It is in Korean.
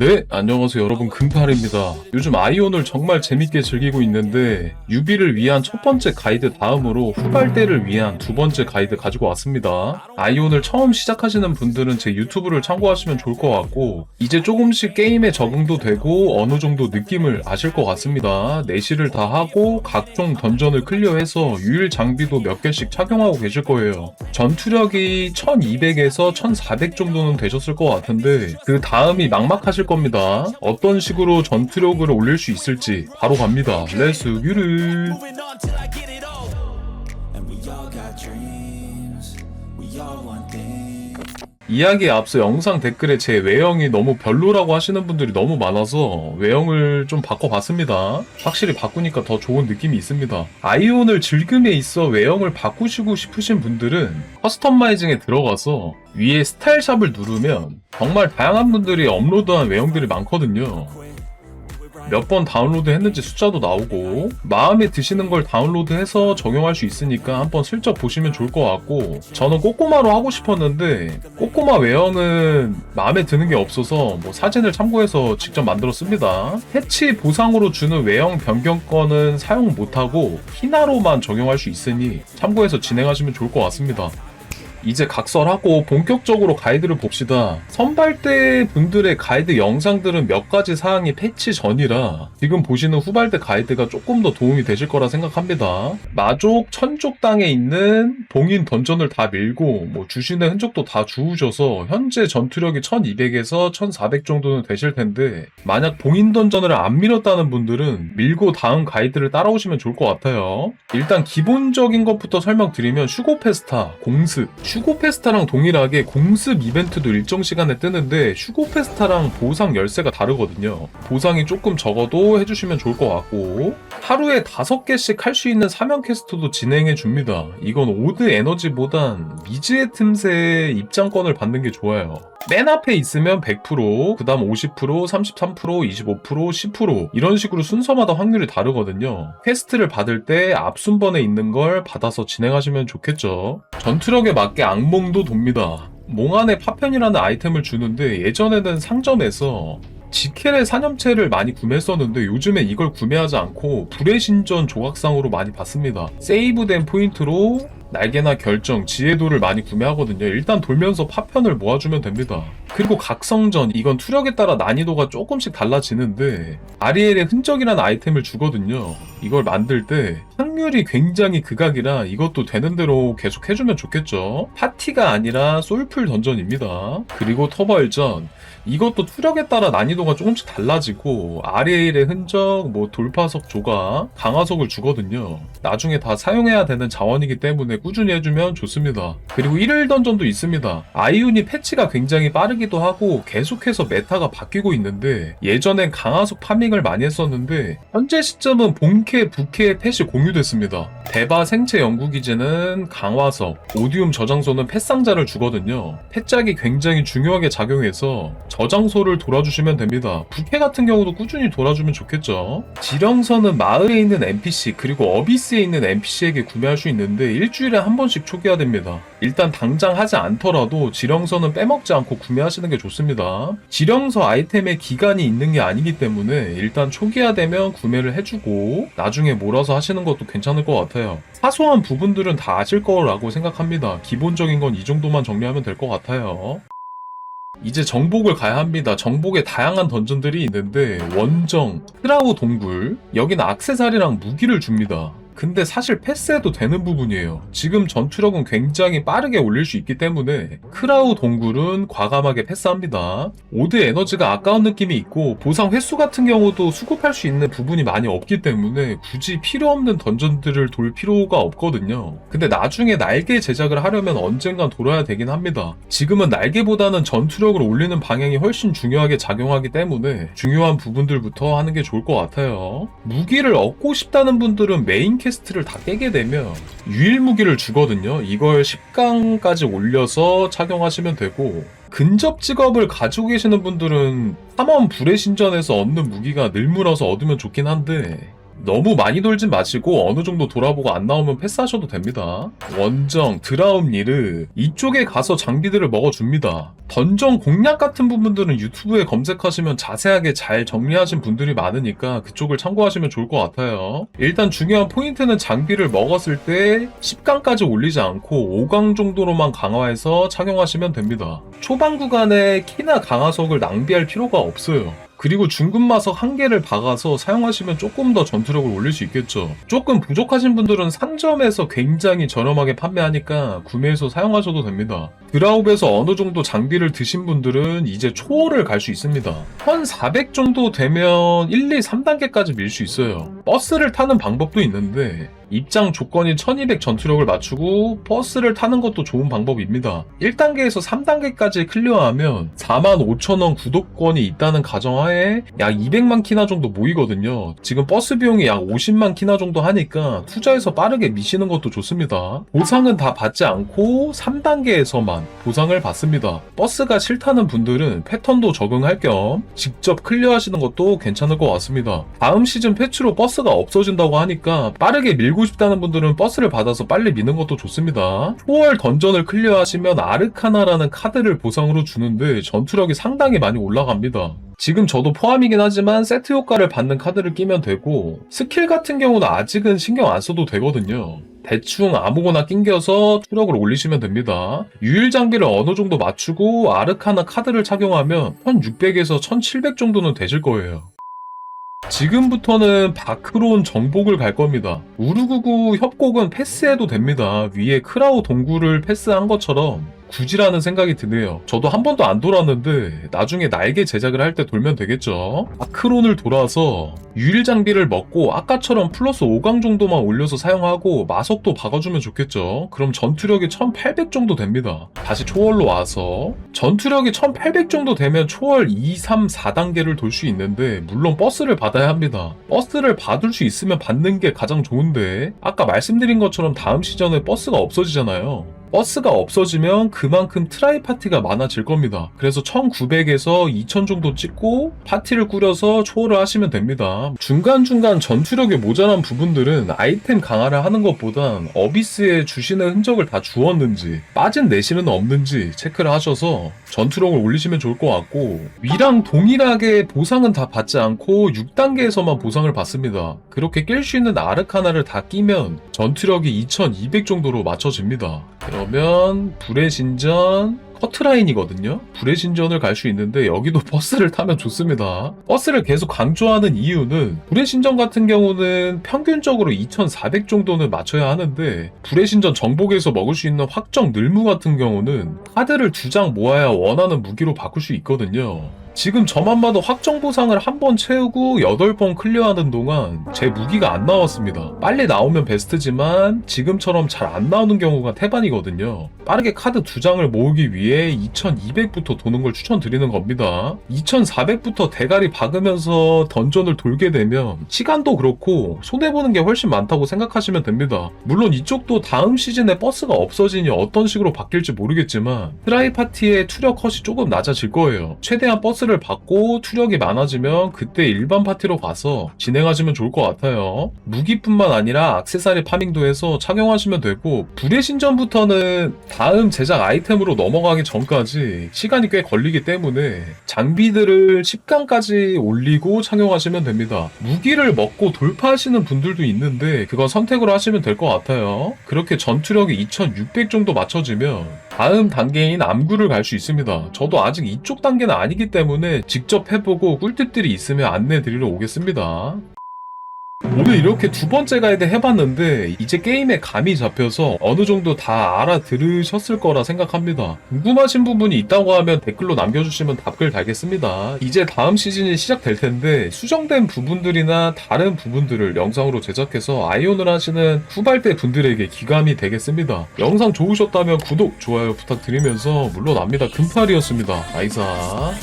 네, 안녕하세요 여러분 금팔입니다. 요즘 아이온을 정말 재밌게 즐기고 있는데 유비를 위한 첫 번째 가이드 다음으로 후발대를 위한 두 번째 가이드 가지고 왔습니다. 아이온을 처음 시작하시는 분들은 제 유튜브를 참고하시면 좋을 것 같고 이제 조금씩 게임에 적응도 되고 어느 정도 느낌을 아실 것 같습니다. 내시를 다 하고 각종 던전을 클리어해서 유일 장비도 몇 개씩 착용하고 계실 거예요. 전투력이 1200에서 1400 정도는 되셨을 것 같은데 그 다음이 막막하실 겁니다. 어떤 식으로 전투력을 올릴 수 있을지 바로 갑니다. 레츠 유르. 이야기에 앞서 영상 댓글에 제 외형이 너무 별로라고 하시는 분들이 너무 많아서 외형을 좀 바꿔봤습니다. 확실히 바꾸니까 더 좋은 느낌이 있습니다. 아이온을 즐금에 있어 외형을 바꾸시고 싶으신 분들은 커스터마이징에 들어가서 위에 스타일샵을 누르면 정말 다양한 분들이 업로드한 외형들이 많거든요. 몇 번 다운로드 했는지 숫자도 나오고 마음에 드시는 걸 다운로드해서 적용할 수 있으니까 한번 슬쩍 보시면 좋을 것 같고 저는 꼬꼬마로 하고 싶었는데 꼬꼬마 외형은 마음에 드는 게 없어서 뭐 사진을 참고해서 직접 만들었습니다. 패치 보상으로 주는 외형 변경권은 사용 못하고 히나로만 적용할 수 있으니 참고해서 진행하시면 좋을 것 같습니다 이제 각설하고 본격적으로 가이드를 봅시다. 선발대 분들의 가이드 영상들은 몇 가지 사항이 패치 전이라 지금 보시는 후발대 가이드가 조금 더 도움이 되실 거라 생각합니다. 마족, 천족 땅에 있는 봉인 던전을 다 밀고 뭐 주신의 흔적도 다 주우셔서 현재 전투력이 1200에서 1400 정도는 되실 텐데 만약 봉인 던전을 안 밀었다는 분들은 밀고 다음 가이드를 따라오시면 좋을 것 같아요. 일단 기본적인 것부터 설명드리면 슈고 페스타, 공습, 슈고 페스타랑 동일하게 공습 이벤트도 일정 시간에 뜨는데 슈고 페스타랑 보상 열쇠가 다르거든요. 보상이 조금 적어도 해주시면 좋을 것 같고 하루에 5개씩 할 수 있는 사명 퀘스트도 진행해 줍니다. 이건 오드 에너지보단 미지의 틈새에 입장권을 받는 게 좋아요. 맨 앞에 있으면 100%, 그 다음 50%, 33%, 25%, 10% 이런 식으로 순서마다 확률이 다르거든요. 퀘스트를 받을 때 앞순번에 있는 걸 받아서 진행하시면 좋겠죠. 전투력에 맞게 악몽도 돕니다. 몽환의 파편이라는 아이템을 주는데 예전에는 상점에서 지켈의 사념체를 많이 구매했었는데 요즘에 이걸 구매하지 않고 불의 신전 조각상으로 많이 받습니다. 세이브된 포인트로 날개나 결정, 지혜도를 많이 구매하거든요. 일단 돌면서 파편을 모아주면 됩니다. 그리고 각성전, 이건 투력에 따라 난이도가 조금씩 달라지는데 아리엘의 흔적이라는 아이템을 주거든요. 이걸 만들 때 확률이 굉장히 극악이라 이것도 되는 대로 계속 해주면 좋겠죠. 파티가 아니라 솔풀 던전입니다. 그리고 터벌전, 이것도 투력에 따라 난이도가 조금씩 달라지고 아리엘의 흔적, 뭐 돌파석 조각, 강화석을 주거든요. 나중에 다 사용해야 되는 자원이기 때문에 꾸준히 해주면 좋습니다. 그리고 1일 던전도 있습니다. 아이온이 패치가 굉장히 빠르기도 하고 계속해서 메타가 바뀌고 있는데 예전엔 강화석 파밍을 많이 했었는데 현재 시점은 본캐, 부캐 펫이 공유됐습니다. 대바 생체 연구기제는 강화석, 오디움 저장소는 펫상자를 주거든요. 펫작이 굉장히 중요하게 작용해서 저장소를 돌아주시면 됩니다. 부캐 같은 경우도 꾸준히 돌아주면 좋겠죠. 지령선은 마을에 있는 NPC 그리고 어비스에 있는 NPC에게 구매할 수 있는데 일주일에 한 번씩 초기화 됩니다. 일단 당장 하지 않더라도 지령서는 빼먹지 않고 구매하시는 게 좋습니다. 지령서 아이템에 기간이 있는 게 아니기 때문에 일단 초기화되면 구매를 해주고 나중에 몰아서 하시는 것도 괜찮을 것 같아요. 사소한 부분들은 다 아실 거라고 생각합니다. 기본적인 건 이 정도만 정리하면 될 것 같아요. 이제 정복을 가야 합니다. 정복에 다양한 던전들이 있는데 원정, 크라우 동굴, 여기는 악세사리랑 무기를 줍니다. 근데 사실 패스해도 되는 부분이에요. 지금 전투력은 굉장히 빠르게 올릴 수 있기 때문에 크라우 동굴은 과감하게 패스합니다. 오드 에너지가 아까운 느낌이 있고 보상 횟수 같은 경우도 수급할 수 있는 부분이 많이 없기 때문에 굳이 필요 없는 던전들을 돌 필요가 없거든요. 근데 나중에 날개 제작을 하려면 언젠간 돌아야 되긴 합니다. 지금은 날개보다는 전투력을 올리는 방향이 훨씬 중요하게 작용하기 때문에 중요한 부분들부터 하는 게 좋을 것 같아요. 무기를 얻고 싶다는 분들은 메인 퀘스트를 다 깨게 되면 유일 무기를 주거든요. 이걸 10강까지 올려서 착용하시면 되고 근접 직업을 가지고 계시는 분들은 3원 불의 신전에서 얻는 무기가 늘물어서 얻으면 좋긴 한데 너무 많이 돌진 마시고 어느 정도 돌아보고 안 나오면 패스하셔도 됩니다. 원정, 드라움리르 이쪽에 가서 장비들을 먹어줍니다. 던전 공략 같은 부분들은 유튜브에 검색하시면 자세하게 잘 정리하신 분들이 많으니까 그쪽을 참고하시면 좋을 것 같아요. 일단 중요한 포인트는 장비를 먹었을 때 10강까지 올리지 않고 5강 정도로만 강화해서 착용하시면 됩니다. 초반 구간에 키나 강화석을 낭비할 필요가 없어요. 그리고 중근마석 한 개를 박아서 사용하시면 조금 더 전투력을 올릴 수 있겠죠. 조금 부족하신 분들은 상점에서 굉장히 저렴하게 판매하니까 구매해서 사용하셔도 됩니다. 드라웁에서 어느 정도 장비를 드신 분들은 이제 초월을 갈 수 있습니다. 1400 정도 되면 1, 2, 3단계까지 밀 수 있어요. 버스를 타는 방법도 있는데 입장 조건이 1200 전투력을 맞추고 버스를 타는 것도 좋은 방법입니다. 1단계에서 3단계까지 클리어하면 45,000원 구독권이 있다는 가정하에 약 200만 키나 정도 모이거든요. 지금 버스 비용이 약 50만 키나 정도 하니까 투자해서 빠르게 미시는 것도 좋습니다. 보상은 다 받지 않고 3단계에서만 보상을 받습니다. 버스가 싫다는 분들은 패턴도 적응할 겸 직접 클리어하시는 것도 괜찮을 것 같습니다. 다음 시즌 패치로 버스가 없어진다고 하니까 빠르게 밀고 싶다는 분들은 버스를 받아서 빨리 미는 것도 좋습니다. 초월 던전을 클리어하시면 아르카나라는 카드를 보상으로 주는데 전투력이 상당히 많이 올라갑니다. 지금 저도 포함이긴 하지만 세트 효과를 받는 카드를 끼면 되고 스킬 같은 경우는 아직은 신경 안 써도 되거든요. 대충 아무거나 낑겨서 투력을 올리시면 됩니다. 유일 장비를 어느 정도 맞추고 아르카나 카드를 착용하면 1600에서 1700 정도는 되실 거예요. 지금부터는 바크론 정복을 갈 겁니다. 우르구구 협곡은 패스해도 됩니다. 위에 크라우 동굴을 패스한 것처럼 굳이라는 생각이 드네요. 저도 한 번도 안 돌았는데 나중에 날개 제작을 할 때 돌면 되겠죠. 바크론을 돌아서 유일 장비를 먹고 아까처럼 플러스 5강 정도만 올려서 사용하고 마석도 박아주면 좋겠죠. 그럼 전투력이 1800 정도 됩니다. 다시 초월로 와서 전투력이 1800 정도 되면 초월 2, 3, 4단계를 돌 수 있는데 물론 버스를 받아야 합니다. 버스를 받을 수 있으면 받는 게 가장 좋은데 아까 말씀드린 것처럼 다음 시즌에 버스가 없어지잖아요. 버스가 없어지면 그만큼 트라이 파티가 많아질 겁니다. 그래서 1900에서 2000 정도 찍고 파티를 꾸려서 초월을 하시면 됩니다. 중간중간 전투력이 모자란 부분들은 아이템 강화를 하는 것보단 어비스에 주시는 흔적을 다 주었는지 빠진 내실은 없는지 체크를 하셔서 전투력을 올리시면 좋을 것 같고 위랑 동일하게 보상은 다 받지 않고 6단계에서만 보상을 받습니다. 그렇게 낄 수 있는 아르카나를 다 끼면 전투력이 2200 정도로 맞춰집니다. 그러면 불의 신전 커트라인이거든요. 불의 신전을 갈 수 있는데 여기도 버스를 타면 좋습니다. 버스를 계속 강조하는 이유는 불의 신전 같은 경우는 평균적으로 2,400 정도는 맞춰야 하는데 불의 신전 정복에서 먹을 수 있는 확정 늘무 같은 경우는 카드를 두 장 모아야 원하는 무기로 바꿀 수 있거든요. 지금 저만 봐도 확정 보상을 한 번 채우고 8번 클리어하는 동안 제 무기가 안 나왔습니다. 빨리 나오면 베스트지만 지금처럼 잘 안 나오는 경우가 태반이거든요. 빠르게 카드 두 장을 모으기 위해 2200부터 도는 걸 추천드리는 겁니다. 2400부터 대가리 박으면서 던전을 돌게 되면 시간도 그렇고 손해보는 게 훨씬 많다고 생각하시면 됩니다. 물론 이쪽도 다음 시즌에 버스가 없어지니 어떤 식으로 바뀔지 모르겠지만 트라이 파티의 투력 컷이 조금 낮아질 거예요. 최대한 버스를 받고 투력이 많아지면 그때 일반 파티로 가서 진행하시면 좋을 것 같아요. 무기뿐만 아니라 악세사리 파밍도 해서 착용하시면 되고 불의 신전부터는 다음 제작 아이템으로 넘어가기 전까지 시간이 꽤 걸리기 때문에 장비들을 10강까지 올리고 착용하시면 됩니다. 무기를 먹고 돌파하시는 분들도 있는데 그건 선택으로 하시면 될 것 같아요. 그렇게 전투력이 2600 정도 맞춰지면 다음 단계인 암구를 갈 수 있습니다. 저도 아직 이쪽 단계는 아니기 때문에 직접 해보고 꿀팁들이 있으면 안내 드리러 오겠습니다. 오늘 이렇게 두 번째 가이드 해봤는데 이제 게임에 감이 잡혀서 어느 정도 다 알아들으셨을 거라 생각합니다. 궁금하신 부분이 있다고 하면 댓글로 남겨주시면 답글 달겠습니다. 이제 다음 시즌이 시작될 텐데 수정된 부분들이나 다른 부분들을 영상으로 제작해서 아이온을 하시는 후발대 분들에게 기감이 되겠습니다. 영상 좋으셨다면 구독, 좋아요 부탁드리면서 물러납니다. 금팔이었습니다. 나이사.